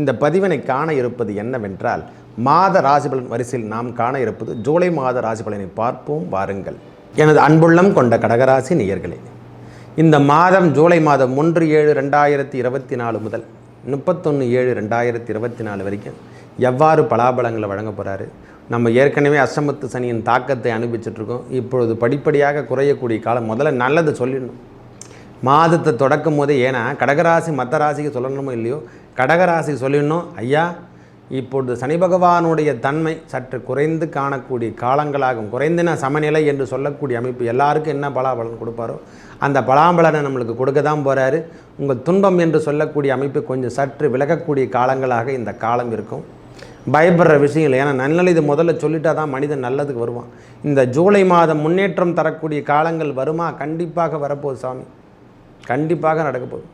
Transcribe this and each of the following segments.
இந்த பதிவினை காண இருப்பது என்னவென்றால் மாத ராசிபலன் வரிசையில் நாம் காண இருப்பது ஜூலை மாத ராசிபலனை பார்ப்போம் வாருங்கள். எனது அன்புள்ளம் கொண்ட கடகராசி நேயர்களே இந்த மாதம் ஜூலை மாதம் ஒன்று ஏழு ரெண்டாயிரத்தி இருபத்தி நாலு முதல் முப்பத்தொன்று ஏழு ரெண்டாயிரத்தி இருபத்தி நாலு வரைக்கும் எவ்வாறு பலாபலங்களை வழங்க போகிறாரு நம்ம ஏற்கனவே அஷ்டமத்து சனியின் தாக்கத்தை அனுபவிச்சிட்ருக்கோம் இப்பொழுது படிப்படியாக குறையக்கூடிய காலம். முதல்ல நல்லது சொல்லிடணும். மாதத்தை தொடக்கும் போதே ஏன்னா கடகராசி மற்ற ராசிக்கு சொல்லணுமோ இல்லையோ கடகராசி சொல்லிடணும் ஐயா இப்பொழுது சனி பகவானுடைய தன்மை சற்று குறைந்து காணக்கூடிய காலங்களாகும். குறைந்தின சமநிலை என்று சொல்லக்கூடிய அமைப்பு எல்லாருக்கும் என்ன பலாபலன் கொடுப்பாரோ அந்த பலாபலனை நம்மளுக்கு கொடுக்க தான் போகிறாரு உங்கள் துன்பம் என்று சொல்லக்கூடிய அமைப்பு கொஞ்சம் சற்று விலகக்கூடிய காலங்களாக இந்த காலம் இருக்கும். பயப்படுற விஷயம் இல்லை. ஏன்னா நன்னல் இது முதல்ல சொல்லிட்டா தான் மனிதன் நல்லதுக்கு வருவான். இந்த ஜூலை மாதம் முன்னேற்றம் தரக்கூடிய காலங்கள் வருமா? கண்டிப்பாக வரப்போகுது சாமி. கண்டிப்பாக நடக்க போகுது.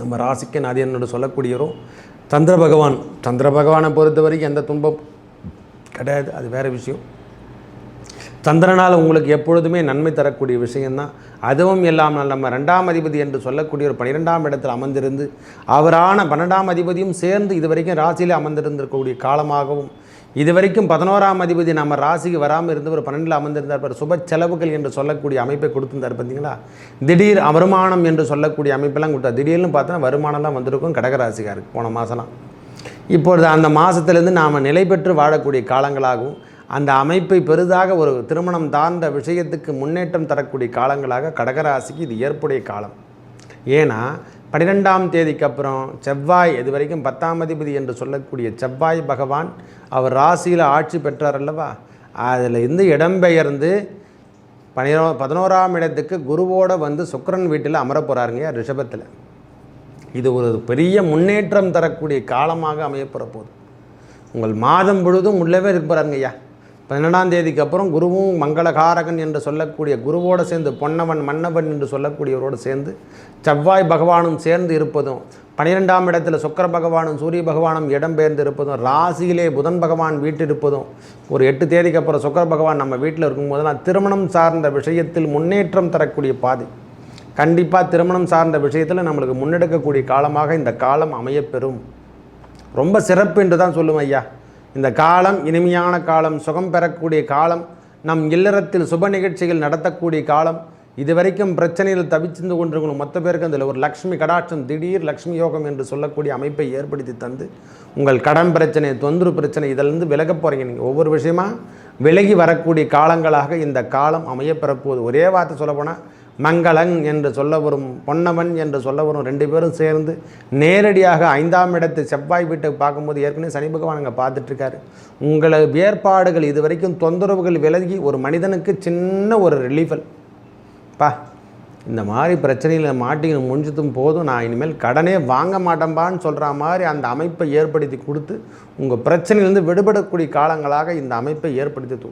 நம்ம ராசிக்கு அது என்னோட சொல்லக்கூடியவரும் சந்திர பகவான் சந்திர பகவானை பொறுத்த வரைக்கும் எந்த துன்பம் கிடையாது அது வேறு விஷயம். சந்திரனால் உங்களுக்கு எப்பொழுதுமே நன்மை தரக்கூடிய விஷயந்தான் அதுவும் இல்லாமல் நம்ம ரெண்டாம் அதிபதி என்று சொல்லக்கூடிய ஒரு பன்னிரெண்டாம் இடத்தில் அமர்ந்திருந்து அவரான பன்னெண்டாம் அதிபதியும் சேர்ந்து இது வரைக்கும் ராசியிலே அமர்ந்திருந்திருக்கக்கூடிய காலமாகவும் இது வரைக்கும் பதினோராம் அதிபதி நம்ம ராசிக்கு வராமல் இருந்தவர் பன்னெண்டில் அமர்ந்திருந்தார். பார் சுப செலவுகள் என்று சொல்லக்கூடிய அமைப்பை கொடுத்துருந்தார் பார்த்தீங்களா திடீர் வருமானம் என்று சொல்லக்கூடிய அமைப்பெல்லாம் கொடுத்தார். திடீர்னு பார்த்தோன்னா வருமானம்லாம் வந்திருக்கும் கடகராசிக்காருக்கு போன மாதம்லாம் இப்பொழுது அந்த மாதத்துலேருந்து நாம் நிலை பெற்று வாழக்கூடிய காலங்களாகவும் அந்த அமைப்பை பெரிதாக ஒரு திருமணம் தாழ்ந்த விஷயத்துக்கு முன்னேற்றம் தரக்கூடிய காலங்களாக கடகராசிக்கு இது ஏற்புடைய காலம். ஏன்னா பன்னிரெண்டாம் தேதிக்கு அப்புறம் செவ்வாய் இது வரைக்கும் பத்தாம் அதிபதி என்று சொல்லக்கூடிய செவ்வாய் பகவான் அவர் ராசியில் ஆட்சி பெற்றார் அல்லவா? அதில் இருந்து இடம்பெயர்ந்து பனிரோ பதினோராம் இடத்துக்கு குருவோடு வந்து சுக்கரன் வீட்டில் அமர போகிறாருங்க ரிஷபத்தில். இது ஒரு பெரிய முன்னேற்றம் தரக்கூடிய காலமாக அமையப்போகிற போது. உங்கள் மாதம் முழுதும் உள்ளவே இருக்க ஐயா பன்னெண்டாம் தேதிக்கு அப்புறம் குருவும் மங்களகாரகன் என்று சொல்லக்கூடிய குருவோடு சேர்ந்து பொன்னவன் மன்னவன் என்று சொல்லக்கூடியவரோடு சேர்ந்து செவ்வாய் பகவானும் சேர்ந்து இருப்பதும் பனிரெண்டாம் இடத்தில் சுக்கர பகவானும் சூரிய பகவானும் இடம்பெயர்ந்து இருப்பதும் ராசியிலே புதன் பகவான் வீட்டிருப்பதும் ஒரு எட்டு தேதிக்கு அப்புறம் சுக்கர பகவான் நம்ம வீட்டில் இருக்கும்போதெல்லாம் திருமணம் சார்ந்த விஷயத்தில் முன்னேற்றம் தரக்கூடிய பாதை. கண்டிப்பாக திருமணம் சார்ந்த விஷயத்தில் நம்மளுக்கு முன்னெடுக்கக்கூடிய காலமாக இந்த காலம் அமையப்பெறும். ரொம்ப சிறப்பு என்று தான் சொல்லுவேன் ஐயா. இந்த காலம் இனிமையான காலம் சுகம் பெறக்கூடிய காலம் நம் இல்லறத்தில் சுப நிகழ்ச்சிகள் நடத்தக்கூடிய காலம் இதுவரைக்கும் பிரச்சனையில் தவிச்சிருந்து கொண்டிருக்கணும். மொத்த பேருக்கு அதில் ஒரு லக்ஷ்மி கடாட்சம் திடீர் லக்ஷ்மி யோகம் என்று சொல்லக்கூடிய அமைப்பை ஏற்படுத்தி தந்து உங்கள் கடன் பிரச்சனை தொந்தரு பிரச்சனை இதிலிருந்து விலக போகிறீங்க நீங்கள் ஒவ்வொரு விஷயமா விலகி வரக்கூடிய காலங்களாக இந்த காலம் அமையப்பெறப்போகுது ஒரே வார்த்தை சொல்லப்போனால் மங்களன் என்று சொல்ல வரும் பொன்னவன் என்று சொல்ல வரும் ரெண்டு பேரும் சேர்ந்து நேரடியாக ஐந்தாம் இடத்து செவ்வாய் வீட்டை பார்க்கும்போது ஏற்கனவே சனி பகவான் அங்கே பார்த்துட்ருக்காரு. உங்களை ஏற்பாடுகள் இது வரைக்கும் தொந்தரவுகள் விலகி ஒரு மனிதனுக்கு சின்ன ஒரு ரிலீஃபல் பா இந்த மாதிரி பிரச்சனையில் மாட்டிங்க முடிஞ்சதும் போதும் நான் இனிமேல் கடனே வாங்க மாட்டேன்பான்னு சொல்கிற மாதிரி அந்த அமைப்பை ஏற்படுத்தி கொடுத்து உங்கள் பிரச்சனையிலேருந்து விடுபடக்கூடிய காலங்களாக இந்த அமைப்பை ஏற்படுத்தி தூ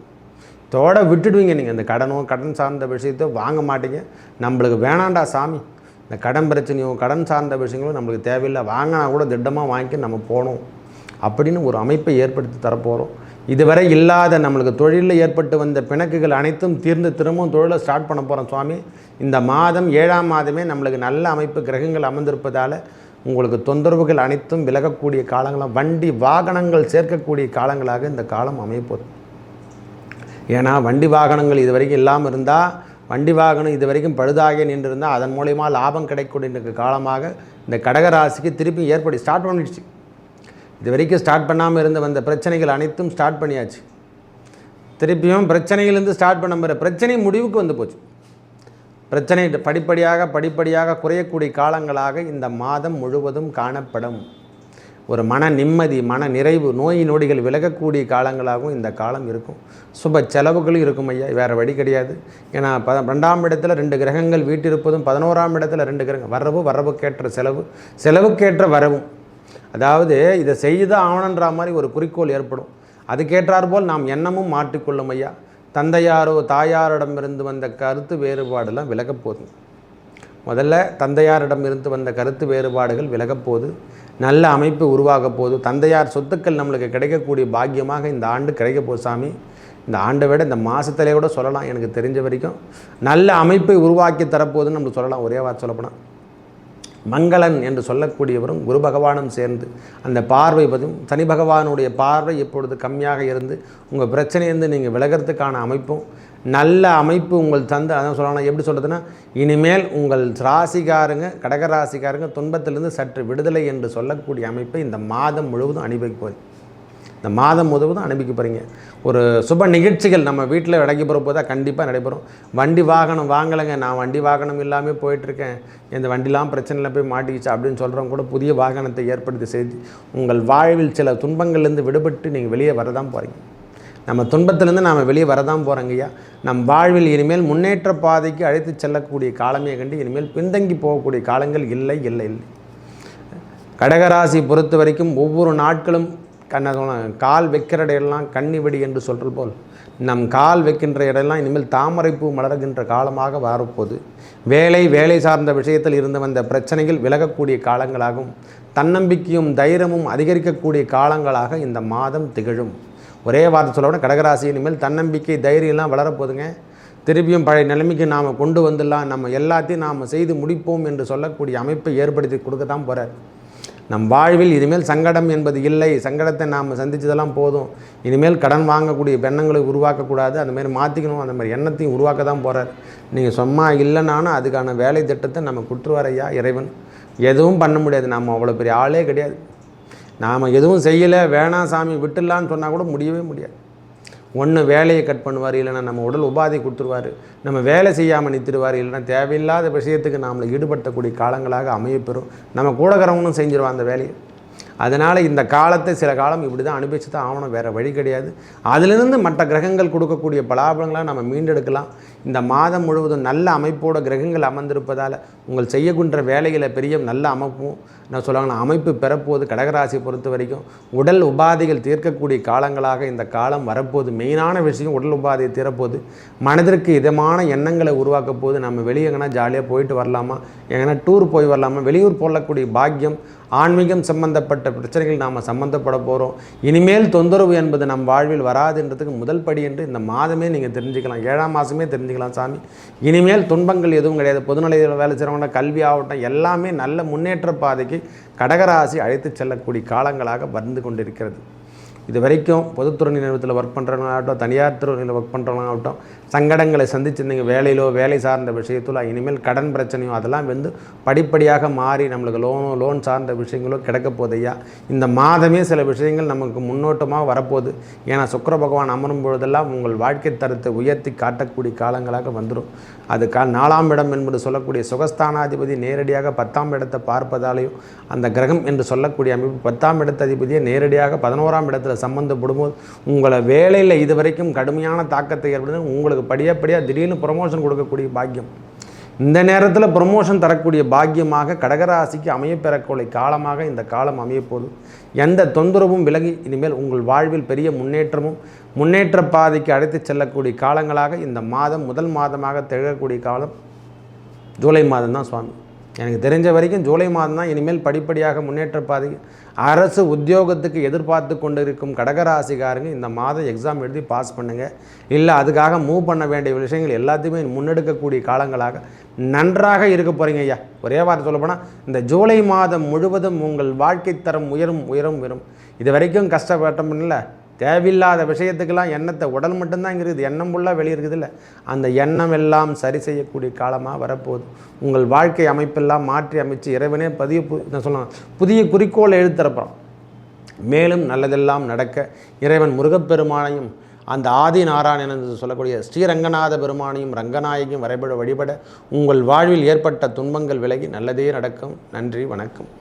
தோட விட்டுடுவீங்க நீங்கள் இந்த கடனோ கடன் சார்ந்த விஷயத்தோ வாங்க மாட்டீங்க. நம்மளுக்கு வேணாண்டா சாமி. இந்த கடன் பிரச்சனையோ கடன் சார்ந்த விஷயங்களும் நம்மளுக்கு தேவையில்லை. வாங்கினா கூட திட்டமாக வாங்கி நம்ம போகணும். அப்படின்னு ஒரு அமைப்பை ஏற்படுத்தி தரப்போகிறோம் இதுவரை இல்லாத நம்மளுக்கு தொழிலில் ஏற்பட்டு வந்த பிணக்குகள் அனைத்தும் தீர்ந்து திரும்பவும் தொழிலை ஸ்டார்ட் பண்ண போகிறோம் சுவாமி. இந்த மாதம் ஏழாம் மாதமே நம்மளுக்கு நல்ல அமைப்பு கிரகங்கள் அமர்ந்திருப்பதால் உங்களுக்கு தொந்தரவுகள் அனைத்தும் விலகக்கூடிய காலங்களாக வண்டி வாகனங்கள் சேர்க்கக்கூடிய காலங்களாக இந்த காலம் அமையப்போகுது ஏன்னா வண்டி வாகனங்கள் இது வரைக்கும் இல்லாமல் இருந்தால் வண்டி வாகனம் இது வரைக்கும் பழுதாகி நின்றிருந்தால் அதன் மூலயமா லாபம் கிடைக்கூடிய காலமாக இந்த கடகராசிக்கு திருப்பி ஏற்படி ஸ்டார்ட் பண்ணிடுச்சு. இது வரைக்கும் ஸ்டார்ட் பண்ணாமல் இருந்த வந்த பிரச்சனைகள் அனைத்தும் ஸ்டார்ட் பண்ணியாச்சு. திருப்பியும் பிரச்சனையிலேருந்து ஸ்டார்ட் பண்ண முறை பிரச்சனை முடிவுக்கு வந்து போச்சு. பிரச்சனை படிப்படியாக படிப்படியாக குறையக்கூடிய காலங்களாக இந்த மாதம் முழுவதும் காணப்படும். ஒரு மன நிம்மதி மன நிறைவு நோய் நொடிகள் விலகக்கூடிய காலங்களாகவும் இந்த காலம் இருக்கும். சுப செலவுகளும் இருக்கும் ஐயா வேறு வழி கிடையாது. ஏன்னா ப ரெண்டாம் இடத்துல ரெண்டு கிரகங்கள் வீட்டிருப்பதும் பதினோராம் இடத்துல ரெண்டு கிரகம் வரவு வரவுக்கேற்ற செலவு செலவுக்கேற்ற வரவும். அதாவது இதை செய்து ஆவணன்ற மாதிரி ஒரு குறிக்கோள் ஏற்படும். அதுக்கேற்றார் போல் நாம் எண்ணமும் மாற்றிக்கொள்ளும் ஐயா. தந்தையாரோ தாயாரிடமிருந்து வந்த கருத்து வேறுபாடெல்லாம் விலகப்போகுது முதல்ல தந்தையாரிடம் இருந்து வந்த கருத்து வேறுபாடுகள் விலகப்போகுது நல்ல அமைப்பு உருவாக போதும் தந்தையார் சொத்துக்கள் நம்மளுக்கு கிடைக்கக்கூடிய பாக்கியமாக இந்த ஆண்டு கிடைக்க போகுது சாமி. இந்த ஆண்டை விட இந்த மாதத்திலே கூட சொல்லலாம் எனக்கு தெரிஞ்ச வரைக்கும். நல்ல அமைப்பை உருவாக்கி தரப்போகுதுன்னு நம்ம சொல்லலாம் ஒரே வார்த்தை சொல்லப்போனால் மங்களன் என்று சொல்லக்கூடியவரும் குரு பகவானும் சேர்ந்து அந்த பார்வை பதிவும் சனி பகவானுடைய பார்வை இப்பொழுது கம்மியாக இருந்து உங்கள் பிரச்சனையிலிருந்து நீங்கள் விலகிறதுக்கான அமைப்பும் நல்ல அமைப்பு உங்கள் தந்து அதான் சொல்லலாம் எப்படி சொல்கிறதுன்னா இனிமேல் உங்கள் ராசிக்காரங்க கடக ராசிக்காரங்க துன்பத்திலிருந்து சற்று விடுதலை என்று சொல்லக்கூடிய அமைப்பை இந்த மாதம் முழுவதும் அனுபவிப்போம் இந்த மாதம் முழுவதும் அனுப்பிக்க போகிறீங்க ஒரு சுப நிகழ்ச்சிகள் நம்ம வீட்டில் நடைபெற தான் கண்டிப்பாக நடைபெறும். வண்டி வாகனம் வாங்கலைங்க நான் வண்டி வாகனம் இல்லாமல் போயிட்டுருக்கேன். இந்த வண்டிலாம் பிரச்சனையில் போய் மாட்டிக்கிச்சு அப்படின்னு சொல்கிறவங்க கூட புதிய வாகனத்தை ஏற்படுத்தி செய்து உங்கள் வாழ்வில் சில துன்பங்கள்லேருந்து விடுபட்டு நீங்கள் வெளியே வரதான் போகிறீங்க நம்ம துன்பத்திலேருந்து நாம் வெளியே வரதான் போகிறோங்கய்யா நம் வாழ்வில் இனிமேல் முன்னேற்ற பாதைக்கு அழைத்து செல்லக்கூடிய காலமே கண்டு இனிமேல் பின்தங்கி போகக்கூடிய காலங்கள் இல்லை இல்லை இல்லை. கடகராசி பொறுத்த வரைக்கும் ஒவ்வொரு நாட்களும் கண்ண கால் வைக்கிற இடையெல்லாம் கண்ணிவெடி என்று சொல்கிற போல் நம் கால் வைக்கின்ற இடையெல்லாம் இனிமேல் தாமரைப்பூ மலர்கின்ற காலமாக வரப்போகுது வேலை வேலை சார்ந்த விஷயத்தில் இருந்து வந்த பிரச்சனைகள் விலகக்கூடிய காலங்களாகும். தன்னம்பிக்கையும் தைரியமும் அதிகரிக்கக்கூடிய காலங்களாக இந்த மாதம் திகழும். ஒரே வார்த்தை சொல்ல கடகராசி இனிமேல் தன்னம்பிக்கை தைரியம்லாம் வளரப்போதுங்க திருப்பியும் பழைய நிலைமைக்கு நாம் கொண்டு வந்துடலாம். நம்ம எல்லாத்தையும் நாம் செய்து முடிப்போம் என்று சொல்லக்கூடிய அமைப்பை ஏற்படுத்தி கொடுக்க தான் போகிறார் நம் வாழ்வில் இனிமேல் சங்கடம் என்பது இல்லை. சங்கடத்தை நாம் சந்தித்ததெல்லாம் போதும். இனிமேல் கடன் வாங்கக்கூடிய எண்ணங்களை உருவாக்கக்கூடாது. அந்த மாதிரி மாற்றிக்கணும் அந்த மாதிரி எண்ணத்தையும் உருவாக்க தான் போகிறார் நீங்கள் சும்மா இல்லைனாலும் அதுக்கான வேலை திட்டத்தை நம்ம குற்றுவாரையா இறைவன். எதுவும் பண்ண முடியாது. நம்ம அவ்வளோ பெரிய ஆளே கிடையாது. நாம் எதுவும் செய்யலை. வேணாம் சாமி விட்டுடலான்னு சொன்னால் கூட முடியவே முடியாது. ஒன்று வேலையை கட் பண்ணுவார் இல்லைன்னா நம்ம உடல் உபாதை கொடுத்துருவார் நம்ம வேலை செய்யாமல் நிறுத்திடுவார் இல்லைன்னா தேவையில்லாத விஷயத்துக்கு நம்மளை ஈடுபடுத்தக்கூடிய காலங்களாக அமையப்பெறும். நம்ம கூடக்கிறவங்களும் செஞ்சிருவோம் அந்த வேலையை. அதனால் இந்த காலத்தை சில காலம் இப்படி தான் அனுபவிச்சு தான் ஆகணும் வேறு வழி கிடையாது. அதிலிருந்து மற்ற கிரகங்கள் கொடுக்கக்கூடிய பலாபலங்களாக நம்ம மீண்டெடுக்கலாம். இந்த மாதம் முழுவதும் நல்ல அமைப்போட கிரகங்கள் அமர்ந்திருப்பதால் உங்கள் செய்யக்குன்ற வேலைகளை பெரிய நல்ல அமைப்பும் நான் சொல்லுவாங்கன்னா அமைப்பு பெறப்போது கடகராசி பொறுத்த வரைக்கும் உடல் உபாதைகள் தீர்க்கக்கூடிய காலங்களாக இந்த காலம் வரப்போது மெயினான விஷயம் உடல் உபாதையை தீரப்போது. மனதிற்கு இதமான எண்ணங்களை உருவாக்க போது நம்ம வெளியே எங்கன்னா ஜாலியாக போயிட்டு வரலாமா? எங்கன்னா டூர் போய் வரலாமா? வெளியூர் போடக்கூடிய பாக்கியம் ஆன்மீகம் சம்பந்தப்பட்ட பிரச்சனைகள் நாம் சம்மந்தப்பட போகிறோம் இனிமேல் தொந்தரவு என்பது நம் வாழ்வில் வராதுன்றதுக்கு முதல் படி என்று இந்த மாதமே நீங்கள் தெரிஞ்சுக்கலாம். ஏழாம் மாதமே தெரிஞ்சுக்கலாம் சாமி. இனிமேல் துன்பங்கள் எதுவும் கிடையாது. பொதுநிலையில் வேலை செய்கிறவங்க கல்வி ஆகட்டும் எல்லாமே நல்ல முன்னேற்ற பாதைக்கு கடகராசி அழைத்து செல்லக்கூடிய காலங்களாக வந்து கொண்டிருக்கிறது. இது வரைக்கும் பொதுத்துறை நிறுவனத்தில் ஒர்க் பண்ணுறவங்களாகட்டும் தனியார் துறையில் ஒர்க் பண்ணுறவங்களாகட்டும் சங்கடங்களை சந்திச்சிருந்தீங்க வேலையிலோ வேலை சார்ந்த விஷயத்திலோ இனிமேல் கடன் பிரச்சனையோ அதெல்லாம் வந்து படிப்படியாக மாறி நம்மளுக்கு லோனோ லோன் சார்ந்த விஷயங்களோ கிடைக்க போதையா இந்த மாதமே சில விஷயங்கள் நமக்கு முன்னோட்டமாக வரப்போகுது. ஏன்னா சுக்கர பகவான் அமரும் பொழுதெல்லாம் உங்கள் வாழ்க்கை தரத்தை உயர்த்தி காட்டக்கூடிய காலங்களாக வந்துடும் அது கா நாலாம் இடம் என்பது சொல்லக்கூடிய சுகஸ்தானாதிபதி நேரடியாக பத்தாம் இடத்தை பார்ப்பதாலேயும் அந்த கிரகம் என்று சொல்லக்கூடிய அமைப்பு பத்தாம் இடத்த அதிபதியை நேரடியாக பதினோராம் இடத்துல சம்மந்தப்படும் போது உங்களை வேலையில் இது வரைக்கும் கடுமையான தாக்கத்தை ஏற்படுது உங்களுக்கு படியாப்படியாக திடீர்னு ப்ரொமோஷன் கொடுக்கக்கூடிய பாக்கியம். இந்த நேரத்தில் ப்ரொமோஷன் தரக்கூடிய பாக்கியமாக கடகராசிக்கு அமையப்பெறக்கூடிய காலமாக இந்த காலம் அமையப்போகுது. எந்த தொந்தரவும் விலகி இனிமேல் உங்கள் வாழ்வில் பெரிய முன்னேற்றமும் முன்னேற்ற பாதைக்கு அழைத்து செல்லக்கூடிய காலங்களாக இந்த மாதம் முதல் மாதமாக திகழக்கூடிய காலம் ஜூலை மாதம் தான் சுவாமி. எனக்கு தெரிஞ்ச வரைக்கும் ஜூலை மாதம் தான் இனிமேல் படிப்படியாக முன்னேற்ற பாதை அரசு உத்தியோகத்துக்கு எதிர்பார்த்து கொண்டு இருக்கும் கடகராசிக்காரங்க இந்த மாதம் எக்ஸாம் எழுதி பாஸ் பண்ணுங்கள் இல்லை அதுக்காக மூவ் பண்ண வேண்டிய விஷயங்கள் எல்லாத்தையுமே முன்னெடுக்கக்கூடிய காலங்களாக நன்றாக இருக்க போகிறீங்க ஐயா. ஒரே வார்த்தை சொல்லப்போனால் இந்த ஜூலை மாதம் முழுவதும் உங்கள் வாழ்க்கை தரம் உயரும் உயரும் உயரும். இது வரைக்கும் கஷ்டப்பட்டோம் இல்லை தேவையில்லாத விஷயத்துக்கெல்லாம் எண்ணத்தை உடல் மட்டும்தான் இங்கே இருக்குது எண்ணம் ஃபுல்லாக வெளியே இருக்குது இல்லை அந்த எண்ணம் எல்லாம் சரி செய்யக்கூடிய காலமாக வரப்போகுது. உங்கள் வாழ்க்கை அமைப்பெல்லாம் மாற்றி அமைச்சு இறைவனே பதிய நான் சொல்லலாம் புதிய குறிக்கோளை எழுத்துறப்போம் மேலும் நல்லதெல்லாம் நடக்க இறைவன் முருகப்பெருமானையும் அந்த ஆதி நாராயணன் என்று சொல்லக்கூடிய ஸ்ரீரங்கநாத பெருமானையும் ரங்கநாயகியும் வரைபட வழிபட உங்கள் வாழ்வில் ஏற்பட்ட துன்பங்கள் விலகி நல்லதே நடக்கும். நன்றி வணக்கம்.